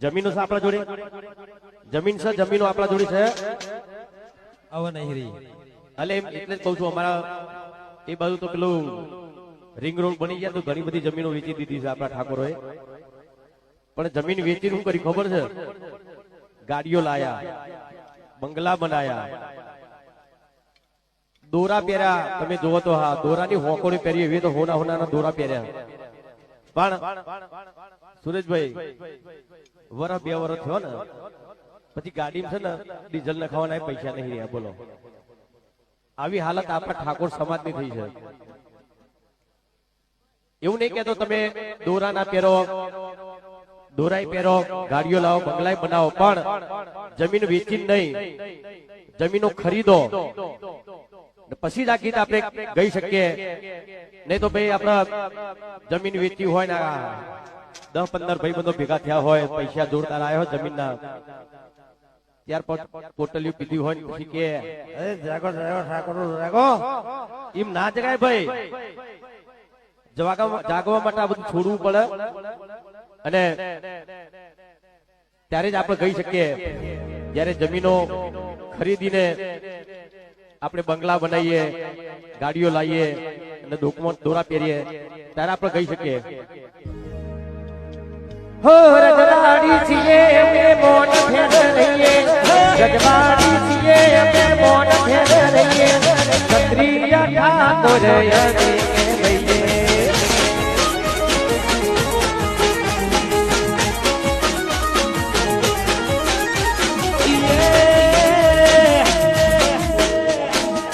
જમીનો છે આપણા જોડે? જમીન છે જમીનો આપણા જોડે છે? નહીં રહી એટલે એટલે જ કહું છું અમારા એ બાજુ તો પેલું રિંગ રોડ બની ગયા તો ઘણી બધી જમીનો વેચી દીધી છે આપણા ઠાકોરોએ. પણ જમીન વેચી શું કરી ખબર છે? ગાડીઓ લાયા બંગલા બનાયા. દોરા પહેર્યા. તમે જોવો તો હા દોરાની હોકોડી પહેરી એવી તો હોના હોના દોરા પહેર્યા. પણ સુરેશભાઈ, વર બે વર થયો ને, પછી ગાડીમાં છે ને ડીઝલ નખાવાના પૈસા નહીં રહ્યા, બોલો. આવી હાલત આપણા ઠાકોર સમાજની થઈ છે. એવું નહીં કેતો તમે દોરા ના પહેરો દોરાઈ પહેરો, ગાડીઓ લાવો, બંગલાય બનાવો, પણ જમીન વેચી નહીં, જમીનો ખરીદો. ને પછી જ આ આપણે ગઈ શકીએ. નહીં તો ભાઈ આપણા જમીન વેચી હોય ને દસ પંદર ભાઈ બંધો ભેગા થયા હોય, પૈસા જોરદાર આવ્યો જમીનના. ત્યાર પીધી હોય પછી ના જગાય ભાઈ. જાગવા માટે આ છોડવું પડે. અને ત્યારે જ આપણે કહી શકીએ, જ્યારે જમીનો ખરીદીને આપણે બંગલા બનાવીએ, ગાડીઓ લાવીએ, અને ડોકમાં દોરા પહેરીએ, ત્યારે આપણે કહી શકીએ. હો રજવાડી છીએ, અમે મોન ફેર રહીએ. રજવાડી છીએ, અમે મોન ફેર રહીએ. ક્ષત્રિય ઠાકોર